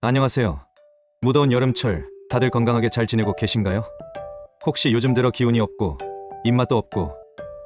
안녕하세요. 무더운 여름철 다들 건강하게 잘 지내고 계신가요? 혹시 요즘 들어 기운이 없고 입맛도 없고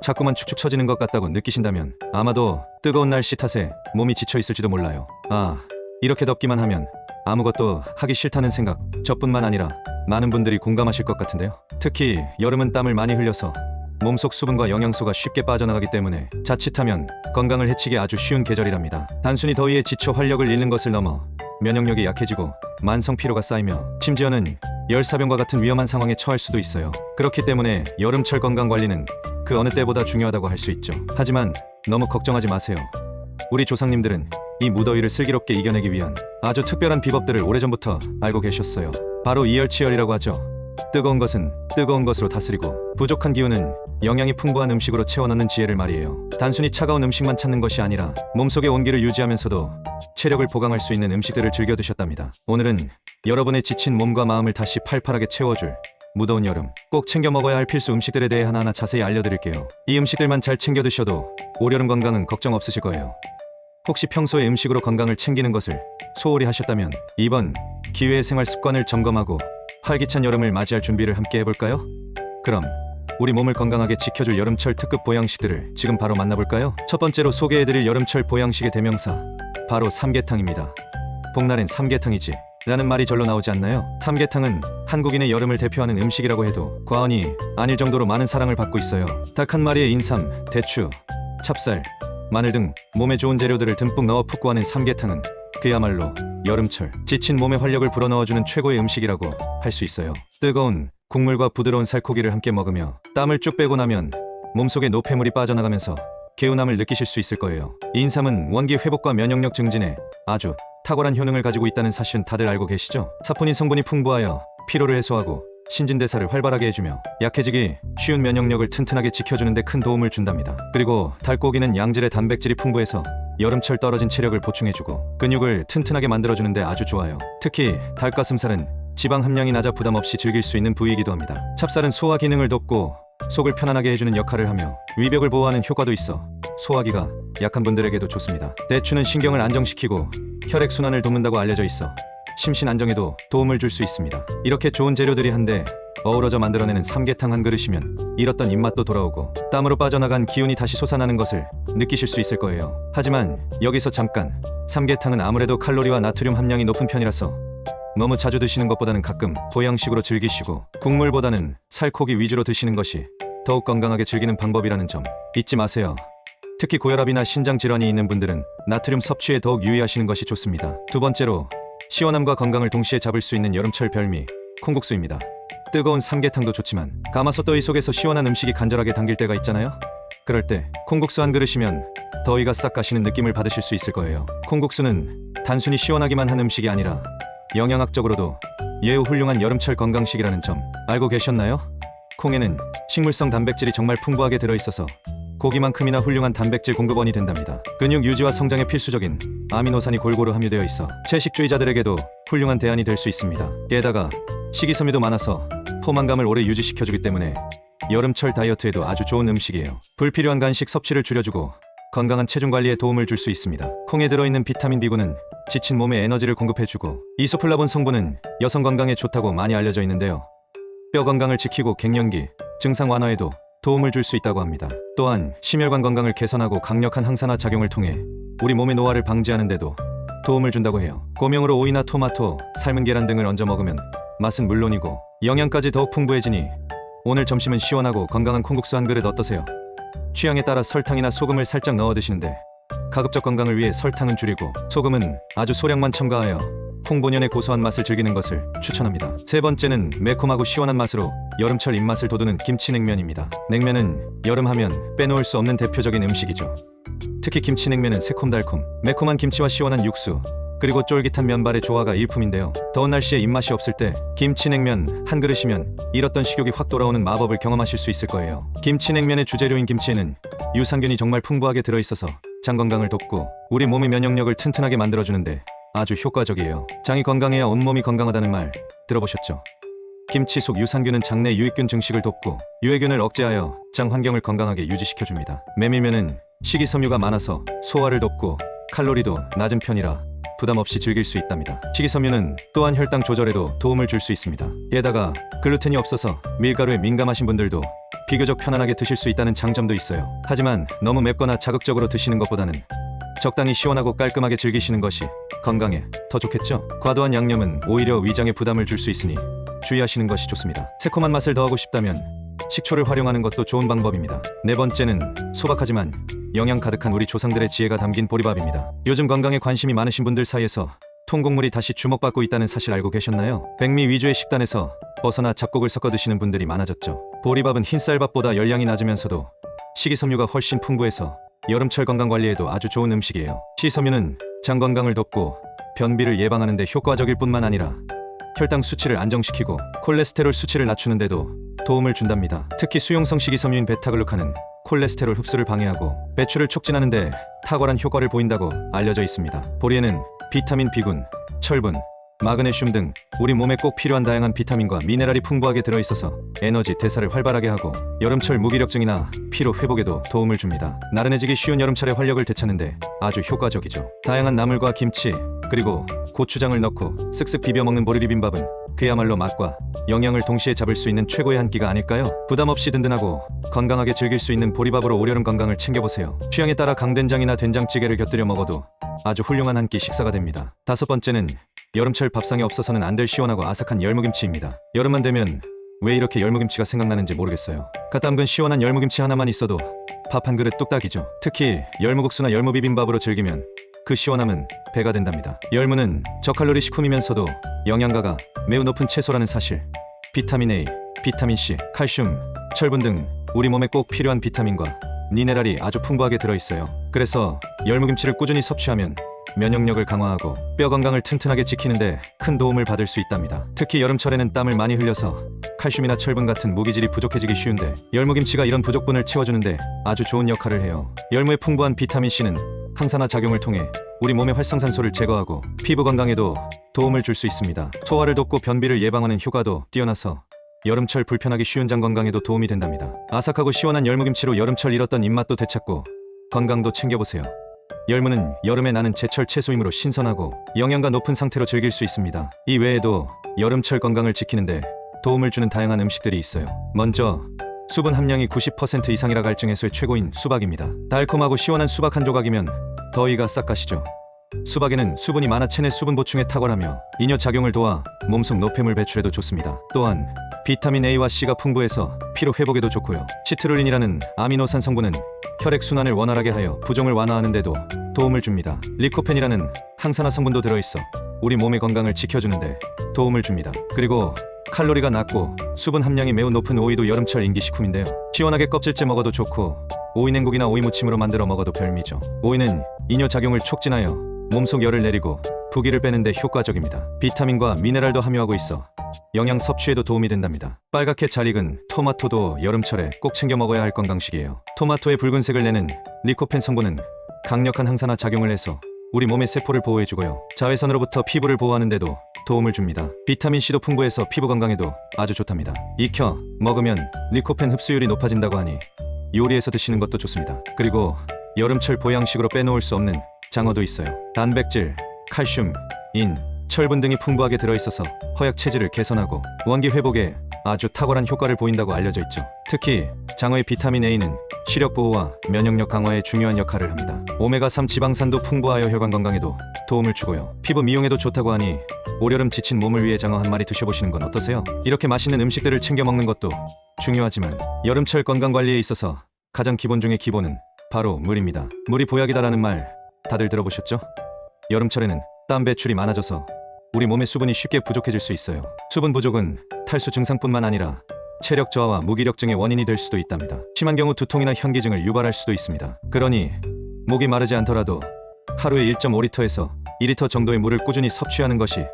자꾸만 축축 처지는 것 같다고 느끼신다면 아마도 뜨거운 날씨 탓에 몸이 지쳐 있을지도 몰라요. 아, 이렇게 덥기만 하면 아무것도 하기 싫다는 생각 저뿐만 아니라 많은 분들이 공감하실 것 같은데요. 특히 여름은 땀을 많이 흘려서 몸속 수분과 영양소가 쉽게 빠져나가기 때문에 자칫하면 건강을 해치기 아주 쉬운 계절이랍니다. 단순히 더위에 지쳐 활력을 잃는 것을 넘어 면역력이 약해지고 만성 피로가 쌓이며 심지어는 열사병과 같은 위험한 상황에 처할 수도 있어요. 그렇기 때문에 여름철 건강 관리는 그 어느 때보다 중요하다고 할 수 있죠. 하지만 너무 걱정하지 마세요. 우리 조상님들은 이 무더위를 슬기롭게 이겨내기 위한 아주 특별한 비법들을 오래전부터 알고 계셨어요. 바로 이열치열이라고 하죠. 뜨거운 것은 뜨거운 것으로 다스리고 부족한 기운은 영양이 풍부한 음식으로 채워넣는 지혜를 말이에요. 단순히 차가운 음식만 찾는 것이 아니라 몸속의 온기를 유지하면서도 체력을 보강할 수 있는 음식들을 즐겨 드셨답니다. 오늘은 여러분의 지친 몸과 마음을 다시 팔팔하게 채워줄 무더운 여름 꼭 챙겨 먹어야 할 필수 음식들에 대해 하나하나 자세히 알려드릴게요. 이 음식들만 잘 챙겨 드셔도 올여름 건강은 걱정 없으실 거예요. 혹시 평소에 음식으로 건강을 챙기는 것을 소홀히 하셨다면 이번 기회의 생활 습관을 점검하고 활기찬 여름을 맞이할 준비를 함께 해볼까요? 그럼 우리 몸을 건강하게 지켜줄 여름철 특급 보양식들을 지금 바로 만나볼까요? 첫 번째로 소개해드릴 여름철 보양식의 대명사 바로 삼계탕입니다. 복날엔 삼계탕이지 라는 말이 절로 나오지 않나요? 삼계탕은 한국인의 여름을 대표하는 음식이라고 해도 과언이 아닐 정도로 많은 사랑을 받고 있어요. 닭 한 마리에 인삼, 대추, 찹쌀, 마늘 등 몸에 좋은 재료들을 듬뿍 넣어 푹 구하는 삼계탕은 그야말로 여름철 지친 몸에 활력을 불어넣어주는 최고의 음식이라고 할 수 있어요. 뜨거운 국물과 부드러운 살코기를 함께 먹으며 땀을 쭉 빼고 나면 몸속에 노폐물이 빠져나가면서 개운함을 느끼실 수 있을 거예요. 인삼은 원기 회복과 면역력 증진에 아주 탁월한 효능을 가지고 있다는 사실은 다들 알고 계시죠? 사포닌 성분이 풍부하여 피로를 해소하고 신진대사를 활발하게 해주며 약해지기 쉬운 면역력을 튼튼하게 지켜주는 데 큰 도움을 준답니다. 그리고 달고기는 양질의 단백질이 풍부해서 여름철 떨어진 체력을 보충해주고 근육을 튼튼하게 만들어주는 데 아주 좋아요. 특히 닭가슴살은 지방 함량이 낮아 부담 없이 즐길 수 있는 부위이기도 합니다. 찹쌀은 소화 기능을 돕고 속을 편안하게 해주는 역할을 하며 위벽을 보호하는 효과도 있어 소화기가 약한 분들에게도 좋습니다. 대추는 신경을 안정시키고 혈액 순환을 돕는다고 알려져 있어 심신 안정에도 도움을 줄 수 있습니다. 이렇게 좋은 재료들이 한데 어우러져 만들어내는 삼계탕 한 그릇이면 잃었던 입맛도 돌아오고 땀으로 빠져나간 기운이 다시 솟아나는 것을 느끼실 수 있을 거예요. 하지만 여기서 잠깐 삼계탕은 아무래도 칼로리와 나트륨 함량이 높은 편이라서 너무 자주 드시는 것보다는 가끔 보양식으로 즐기시고 국물보다는 살코기 위주로 드시는 것이 더욱 건강하게 즐기는 방법이라는 점 잊지 마세요. 특히 고혈압이나 신장 질환이 있는 분들은 나트륨 섭취에 더욱 유의하시는 것이 좋습니다. 두 번째로 시원함과 건강을 동시에 잡을 수 있는 여름철 별미 콩국수입니다. 뜨거운 삼계탕도 좋지만 가마솥더위 속에서 시원한 음식이 간절하게 당길 때가 있잖아요. 그럴 때 콩국수 한 그릇이면 더위가 싹 가시는 느낌을 받으실 수 있을 거예요. 콩국수는 단순히 시원하기만 한 음식이 아니라 영양학적으로도 예후 훌륭한 여름철 건강식이라는 점 알고 계셨나요? 콩에는 식물성 단백질이 정말 풍부하게 들어있어서 고기만큼이나 훌륭한 단백질 공급원이 된답니다. 근육 유지와 성장에 필수적인 아미노산이 골고루 함유되어 있어 채식주의자들에게도 훌륭한 대안이 될 수 있습니다. 게다가 식이섬유도 많아서 포만감을 오래 유지시켜주기 때문에 여름철 다이어트에도 아주 좋은 음식이에요. 불필요한 간식 섭취를 줄여주고 건강한 체중 관리에 도움을 줄 수 있습니다. 콩에 들어있는 비타민 B군은 지친 몸에 에너지를 공급해주고 이소플라본 성분은 여성 건강에 좋다고 많이 알려져 있는데요. 뼈 건강을 지키고 갱년기, 증상 완화에도 도움을 줄 수 있다고 합니다. 또한 심혈관 건강을 개선하고 강력한 항산화 작용을 통해 우리 몸의 노화를 방지하는 데도 도움을 준다고 해요. 고명으로 오이나 토마토, 삶은 계란 등을 얹어 먹으면 맛은 물론이고 영양까지 더욱 풍부해지니 오늘 점심은 시원하고 건강한 콩국수 한 그릇 어떠세요? 취향에 따라 설탕이나 소금을 살짝 넣어 드시는데 가급적 건강을 위해 설탕은 줄이고 소금은 아주 소량만 첨가하여 콩본연의 고소한 맛을 즐기는 것을 추천합니다. 세 번째는 매콤하고 시원한 맛으로 여름철 입맛을 돋우는 김치 냉면입니다. 냉면은 여름하면 빼놓을 수 없는 대표적인 음식이죠. 특히 김치냉면은 새콤달콤, 매콤한 김치와 시원한 육수, 그리고 쫄깃한 면발의 조화가 일품인데요. 더운 날씨에 입맛이 없을 때 김치냉면 한 그릇이면 잃었던 식욕이 확 돌아오는 마법을 경험하실 수 있을 거예요. 김치냉면의 주재료인 김치에는 유산균이 정말 풍부하게 들어있어서 장 건강을 돕고 우리 몸의 면역력을 튼튼하게 만들어주는데 아주 효과적이에요. 장이 건강해야 온몸이 건강하다는 말 들어보셨죠? 김치 속 유산균은 장내 유익균 증식을 돕고 유해균을 억제하여 장 환경을 건강하게 유지시켜줍니다. 메밀면은 식이섬유가 많아서 소화를 돕고 칼로리도 낮은 편이라 부담 없이 즐길 수 있답니다. 식이섬유는 또한 혈당 조절에도 도움을 줄 수 있습니다. 게다가 글루텐이 없어서 밀가루에 민감하신 분들도 비교적 편안하게 드실 수 있다는 장점도 있어요. 하지만 너무 맵거나 자극적으로 드시는 것보다는 적당히 시원하고 깔끔하게 즐기시는 것이 건강에 더 좋겠죠? 과도한 양념은 오히려 위장에 부담을 줄 수 있으니 주의하시는 것이 좋습니다. 새콤한 맛을 더하고 싶다면 식초를 활용하는 것도 좋은 방법입니다. 네 번째는 소박하지만 영양 가득한 우리 조상들의 지혜가 담긴 보리밥입니다. 요즘 건강에 관심이 많으신 분들 사이에서 통곡물이 다시 주목받고 있다는 사실 알고 계셨나요? 백미 위주의 식단에서 벗어나 잡곡을 섞어 드시는 분들이 많아졌죠. 보리밥은 흰쌀밥보다 열량이 낮으면서도 식이섬유가 훨씬 풍부해서 여름철 건강 관리에도 아주 좋은 음식이에요. 식이섬유는 장 건강을 돕고 변비를 예방하는 데 효과적일 뿐만 아니라 혈당 수치를 안정시키고 콜레스테롤 수치를 낮추는 데도 도움을 준답니다. 특히 수용성 식이섬유인 베타글루칸은 콜레스테롤 흡수를 방해하고 배출을 촉진하는 데 탁월한 효과를 보인다고 알려져 있습니다. 보리에는 비타민 B군, 철분, 마그네슘 등 우리 몸에 꼭 필요한 다양한 비타민과 미네랄이 풍부하게 들어있어서 에너지 대사를 활발하게 하고 여름철 무기력증이나 피로 회복에도 도움을 줍니다. 나른해지기 쉬운 여름철의 활력을 되찾는데 아주 효과적이죠. 다양한 나물과 김치 그리고 고추장을 넣고 쓱쓱 비벼 먹는 보리 비빔밥은 그야말로 맛과 영양을 동시에 잡을 수 있는 최고의 한 끼가 아닐까요? 부담 없이 든든하고 건강하게 즐길 수 있는 보리밥으로 올여름 건강을 챙겨보세요. 취향에 따라 강된장이나 된장찌개를 곁들여 먹어도 아주 훌륭한 한 끼 식사가 됩니다. 다섯 번째는 여름철 밥상에 없어서는 안 될 시원하고 아삭한 열무김치입니다. 여름만 되면 왜 이렇게 열무김치가 생각나는지 모르겠어요. 갓 담근 시원한 열무김치 하나만 있어도 밥 한 그릇 뚝딱이죠. 특히 열무국수나 열무비빔밥으로 즐기면 그 시원함은 배가 된답니다. 열무는 저칼로리 식품이면서도 영양가가 매우 높은 채소라는 사실. 비타민 A, 비타민 C, 칼슘, 철분 등 우리 몸에 꼭 필요한 비타민과 미네랄이 아주 풍부하게 들어있어요. 그래서 열무김치를 꾸준히 섭취하면 면역력을 강화하고 뼈 건강을 튼튼하게 지키는데 큰 도움을 받을 수 있답니다. 특히 여름철에는 땀을 많이 흘려서 칼슘이나 철분 같은 무기질이 부족해지기 쉬운데 열무김치가 이런 부족분을 채워주는데 아주 좋은 역할을 해요. 열무의 풍부한 비타민 C는 항산화 작용을 통해 우리 몸의 활성산소를 제거하고 피부 건강에도 도움을 줄 수 있습니다. 소화를 돕고 변비를 예방하는 효과도 뛰어나서 여름철 불편하기 쉬운 장 건강에도 도움이 된답니다. 아삭하고 시원한 열무김치로 여름철 잃었던 입맛도 되찾고 건강도 챙겨보세요. 열무는 여름에 나는 제철 채소이므로 신선하고 영양가 높은 상태로 즐길 수 있습니다. 이 외에도 여름철 건강을 지키는데 도움을 주는 다양한 음식들이 있어요. 먼저 수분 함량이 90% 이상이라 갈증 해소의 최고인 수박입니다. 달콤하고 시원한 수박 한 조각이면 더위가 싹 가시죠. 수박에는 수분이 많아 체내 수분 보충에 탁월하며 이뇨 작용을 도와 몸속 노폐물 배출에도 좋습니다. 또한 비타민 A와 C가 풍부해서 피로 회복에도 좋고요. 시트룰린이라는 아미노산 성분은 혈액 순환을 원활하게 하여 부종을 완화하는 데도 도움을 줍니다. 리코펜이라는 항산화 성분도 들어 있어 우리 몸의 건강을 지켜주는데 도움을 줍니다. 그리고 칼로리가 낮고 수분 함량이 매우 높은 오이도 여름철 인기 식품인데요. 시원하게 껍질째 먹어도 좋고 오이 냉국이나 오이 무침으로 만들어 먹어도 별미죠. 오이는 이뇨 작용을 촉진하여 몸속 열을 내리고 부기를 빼는데 효과적입니다. 비타민과 미네랄도 함유하고 있어 영양 섭취에도 도움이 된답니다. 빨갛게 잘 익은 토마토도 여름철에 꼭 챙겨 먹어야 할 건강식이에요. 토마토의 붉은색을 내는 리코펜 성분은 강력한 항산화 작용을 해서 우리 몸의 세포를 보호해주고요. 자외선으로부터 피부를 보호하는데도 도움을 줍니다. 비타민 C도 풍부해서 피부 건강에도 아주 좋답니다. 익혀 먹으면 리코펜 흡수율이 높아진다고 하니 요리해서 드시는 것도 좋습니다. 그리고 여름철 보양식으로 빼놓을 수 없는 장어도 있어요. 단백질, 칼슘, 인, 철분 등이 풍부하게 들어있어서 허약 체질을 개선하고 원기 회복에 아주 탁월한 효과를 보인다고 알려져 있죠. 특히 장어의 비타민 A는 시력 보호와 면역력 강화에 중요한 역할을 합니다. 오메가3 지방산도 풍부하여 혈관 건강에도 도움을 주고요. 피부 미용에도 좋다고 하니 올여름 지친 몸을 위해 장어 한 마리 드셔보시는 건 어떠세요? 이렇게 맛있는 음식들을 챙겨 먹는 것도 중요하지만 여름철 건강 관리에 있어서 가장 기본 중의 기본은 바로 물입니다. 물이 보약이다라는 말 다들 들어보셨죠? 여름철에는 땀 배출이 많아져서 우리 몸의 수분이 쉽게 부족해질 수 있어요. 수분 부족은 탈수 증상뿐만 아니라 체력 저하와 무기력증의 원인이 될 수도 있답니다. 심한 경우 두통이나 현기증을 유발할 수도 있습니다. 그러니 목이 마르지 않더라도 하루에 1.5리터에서 2리터 정도의 물을 꾸준히 섭취하는 것이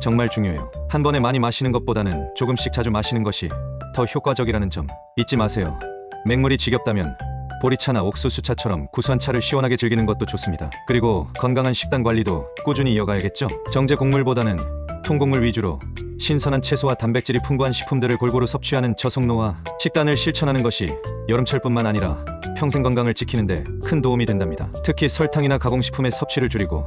정말 중요해요. 한 번에 많이 마시는 것보다는 조금씩 자주 마시는 것이 더 효과적이라는 점 잊지 마세요. 맹물이 지겹다면 보리차나 옥수수차처럼 구수한 차를 시원하게 즐기는 것도 좋습니다. 그리고 건강한 식단 관리도 꾸준히 이어가야겠죠. 정제 곡물보다는 통곡물 위주로 신선한 채소와 단백질이 풍부한 식품들을 골고루 섭취하는 저속노화 식단을 실천하는 것이 여름철뿐만 아니라 평생 건강을 지키는데 큰 도움이 된답니다. 특히 설탕이나 가공식품의 섭취를 줄이고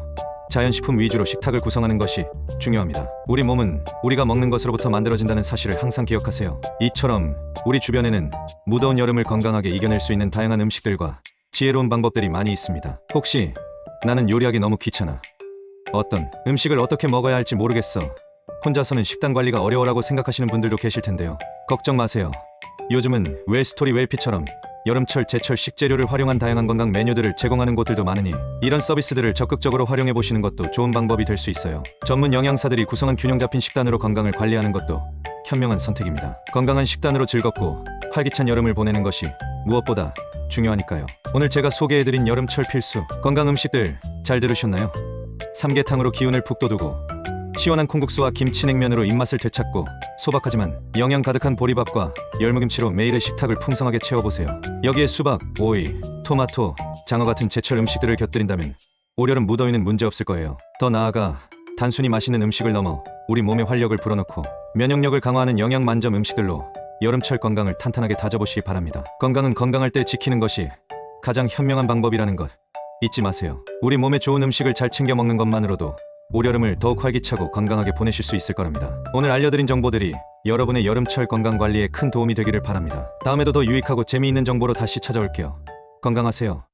자연식품 위주로 식탁을 구성하는 것이 중요합니다. 우리 몸은 우리가 먹는 것으로부터 만들어진다는 사실을 항상 기억하세요. 이처럼 우리 주변에는 무더운 여름을 건강하게 이겨낼 수 있는 다양한 음식들과 지혜로운 방법들이 많이 있습니다. 혹시 나는 요리하기 너무 귀찮아. 어떤 음식을 어떻게 먹어야 할지 모르겠어. 혼자서는 식단 관리가 어려워라고 생각하시는 분들도 계실 텐데요. 걱정 마세요. 요즘은 웰스토리 웰피처럼 여름철 제철 식재료를 활용한 다양한 건강 메뉴들을 제공하는 곳들도 많으니 이런 서비스들을 적극적으로 활용해 보시는 것도 좋은 방법이 될 수 있어요. 전문 영양사들이 구성한 균형 잡힌 식단으로 건강을 관리하는 것도 현명한 선택입니다. 건강한 식단으로 즐겁고 활기찬 여름을 보내는 것이 무엇보다 중요하니까요. 오늘 제가 소개해드린 여름철 필수 건강 음식들 잘 들으셨나요? 삼계탕으로 기운을 푹 돋우고 시원한 콩국수와 김치냉면으로 입맛을 되찾고 소박하지만 영양 가득한 보리밥과 열무김치로 매일의 식탁을 풍성하게 채워보세요. 여기에 수박, 오이, 토마토, 장어 같은 제철 음식들을 곁들인다면 올여름 무더위는 문제없을 거예요. 더 나아가 단순히 맛있는 음식을 넘어 우리 몸의 활력을 불어넣고 면역력을 강화하는 영양 만점 음식들로 여름철 건강을 탄탄하게 다져보시기 바랍니다. 건강은 건강할 때 지키는 것이 가장 현명한 방법이라는 것 잊지 마세요. 우리 몸에 좋은 음식을 잘 챙겨 먹는 것만으로도 올여름을 더욱 활기차고 건강하게 보내실 수 있을 거랍니다. 오늘 알려드린 정보들이 여러분의 여름철 건강 관리에 큰 도움이 되기를 바랍니다. 다음에도 더 유익하고 재미있는 정보로 다시 찾아올게요. 건강하세요.